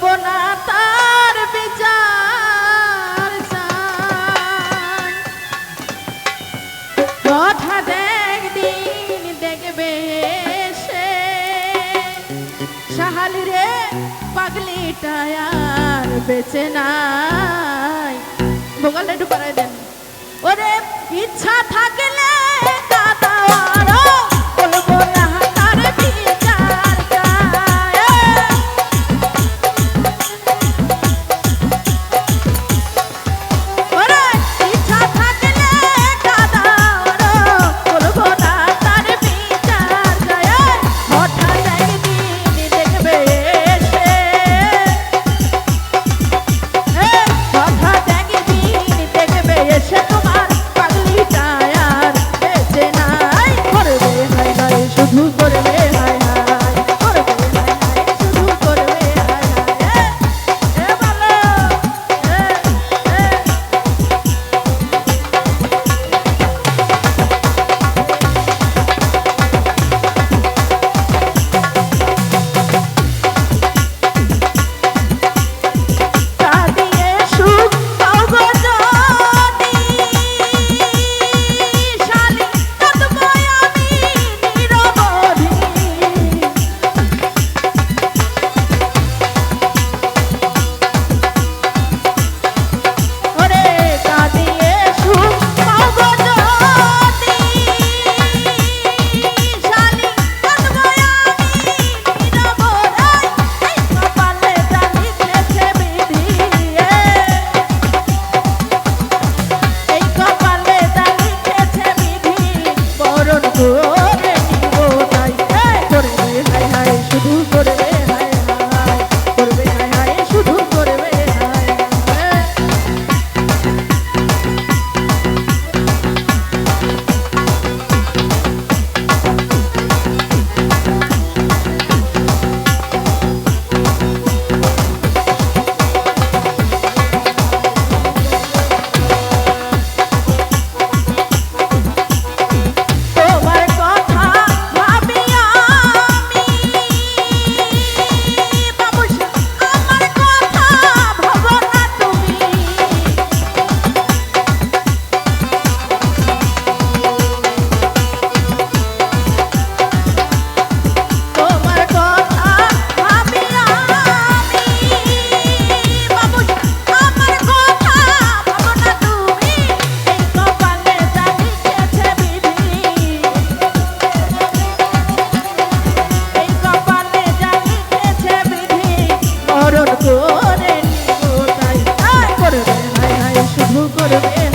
করব সাহালি রে পাগলি টায়ার নাই। ভোগালটা একটু করাই দেন। ওরে ইচ্ছা থাকলে Yeah.